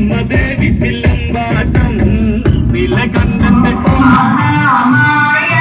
അമ്മ ദേവി ചില്ലമ്പാട്ടം നില കണ്ടന്റെ അമ്മായ